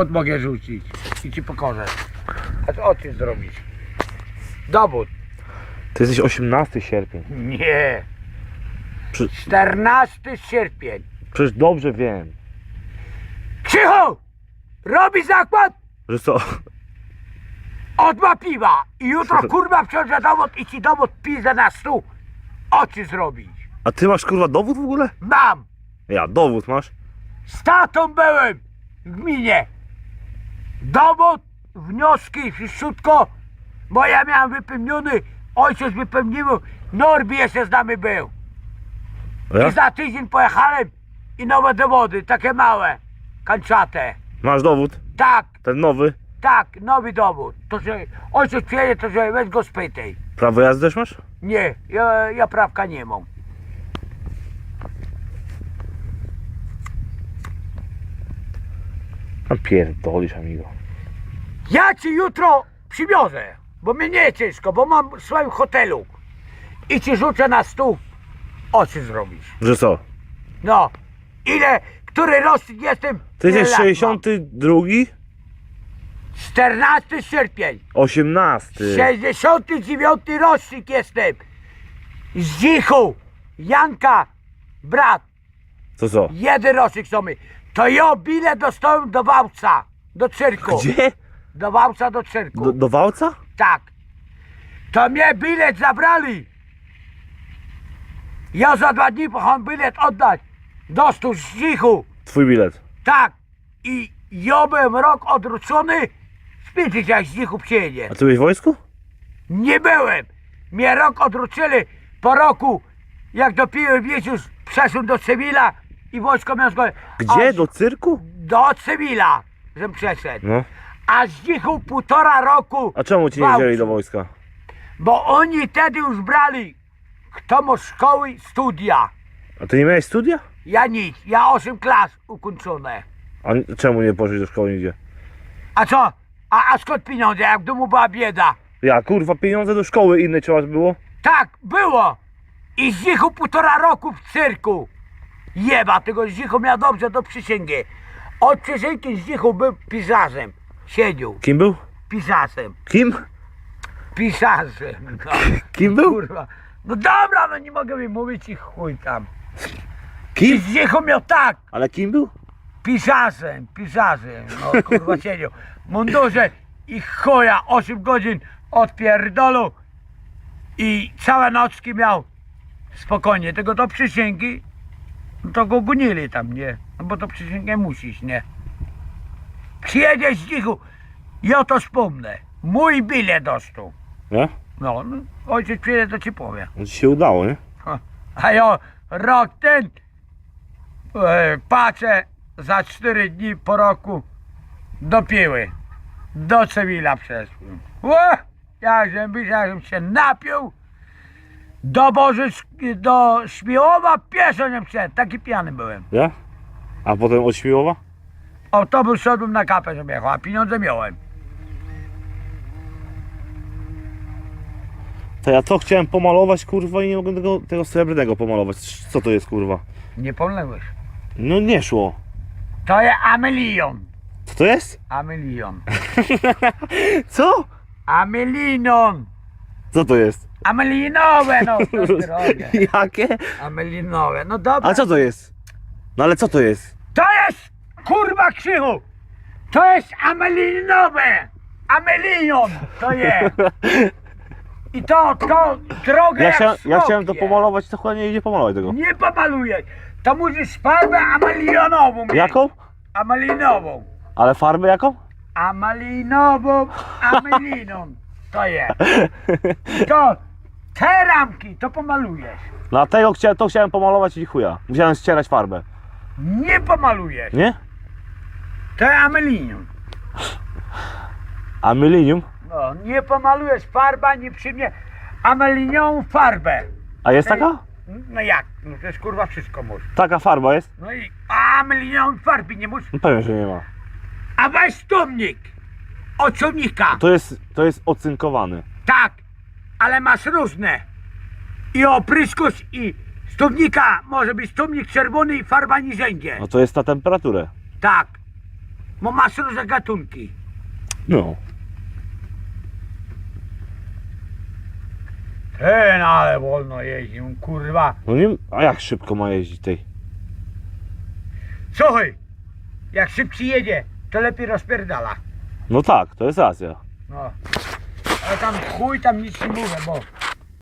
Dowód mogę rzucić i ci pokażę. A co o tym zrobić? Dowód. To jesteś 18 sierpień. Nie. Przy- 14 sierpień. Przecież dobrze wiem, Krzychu! Robi zakład że co? od ma piwa. I jutro kurwa wsiądzie dowód i ci dowód pizdę na stół. Oczy zrobić. A ty masz kurwa dowód w ogóle? Mam. Ja, dowód masz? Z tatą byłem w gminie. Dowód, wnioski, wszystko, bo ja miałem wypełniony, ojciec wypełnił, Norbi jeszcze z nami był. Ja? I za tydzień pojechałem i nowe dowody, takie małe, kanciate. Masz dowód? Tak, Ten nowy? tak, nowy dowód. To że ojciec przyjedzie, to że weź go spytaj. Prawo jazdy też masz? Nie, ja, ja prawka nie mam. A pierdolisz, amigo. Ja ci jutro przywiozę, bo mnie nie ciężko, bo mam w swoim hotelu. I ci rzucę na stół, oczy zrobisz. Że co? No, ile, który rocznik jestem? Ty ile jesteś lat 62? mam? 14 sierpień, 18. 69 rocznik jestem. Z Dzichu, Janka, brat, Co co? jeden rocznik są my. To ja bilet dostałem do Wałca, do cyrku. Gdzie? Do Wałca, do cyrku. Do, do Wałca? Tak. To mnie bilet zabrali. Ja za dwa dni pocham bilet oddać. Dostał z cichu. Twój bilet. Tak. I ja byłem rok odwrócony. Spytać jak z cichu przyjedzie. A ty byłeś w wojsku? Nie byłem. Mnie rok odwrócili. Po roku, jak dopiero Jezus przeszedł do Cywila i wojsko zgodę. Gdzie? Do cyrku? Do Cywila, żem przeszedł. No. A z cichu półtora roku. A czemu ci nie wzięli do wojska? Bo oni wtedy już brali, kto ma szkoły, studia. A ty nie miałeś studia? Ja nic, ja 8 klas ukończone. A n- czemu nie poszłeś do szkoły nigdzie? A co? A, a skąd pieniądze, jak w domu była bieda? Ja, kurwa, pieniądze do szkoły innej trzeba było? Tak, było. I z Zichu półtora roku w cyrku. Jeba, tego z Zichu miał dobrze do przysięgi. Od przysięgi z Zichu był pisarzem. Siedział, Kim był? pisarzem, Kim? pisarzem. No. Kim był? Kurwa. No dobra, no nie mogę mi mówić i chuj tam. Kim? z Zichu miał tak. Ale kim był? Pisarzem, pisarzem, no kurwa siedział. W mundurze i chuja 8 godzin odpierdolą i całe nocki miał spokojnie. Tego do przysięgi, no to go gonili tam, nie? No bo to przysięgę musisz, nie? Przyjedzie z cichu, ja to wspomnę. Mój bilet dostał. Nie? No, no ojciec przyjedzie, to ci powie. No ci się udało, nie? A ja rok ten e, patrzę za cztery dni po roku do piły. Do Cywila przeszłem. Ło! Jakżem jakżem się napił. Do Bożysz, do Śmiłowa pieszo nie wszedł. Taki pijany byłem. Ja? A potem od Śmiłowa? Autobus szedłem na kapę sobie jechał, a pieniądze miałem. To ja to chciałem pomalować, kurwa, i nie mogłem tego, tego srebrnego pomalować. Co to jest, kurwa? Nie pomyliłeś. No nie szło. To jest Amelion. Co to jest? Amelion. Co? Amelinon. Co to jest? Amelinowe, no, to drogie. Jakie? Amelinowe, no dobra. A co to jest? No ale co to jest? To jest kurwa krzychu! To jest amelinowe! Amelion to jest! I to, to drogę Ja, jak chciałem, ja smok chciałem to jest. pomalować, to chyba nie idzie pomalować tego. Nie pomalujesz! To musisz farbę amelionową mieć. Jaką? Amelinową. Ale farbę jaką? Amelinową ameliną to jest. I to te ramki to pomalujesz. No a tego chciałem, to chciałem pomalować i chuja. Musiałem ścierać farbę. Nie pomalujesz. Nie? To jest amelinium. A mylinium? No, nie pomalujesz farba, nie przyjmie ameliniową farbę. A jest taka? No jak? No przecież kurwa wszystko możesz. Taka farba jest? No i a ameliniową farby nie możesz. No pewnie, że nie ma. A weź stumnik. Od. To jest, to jest ocynkowany. Tak, ale masz różne. I opryskos i stumnika może być stumnik czerwony i farba niżędzie. No to jest na temperaturę. Tak. Bo masz różne gatunki. No. Ten, ale wolno jeździ, on kurwa. No nie, a jak szybko ma jeździć tej? Słuchaj, jak szybciej jedzie, to lepiej rozpierdala. No tak, to jest racja. No. Ale tam chuj tam nic nie mówię, bo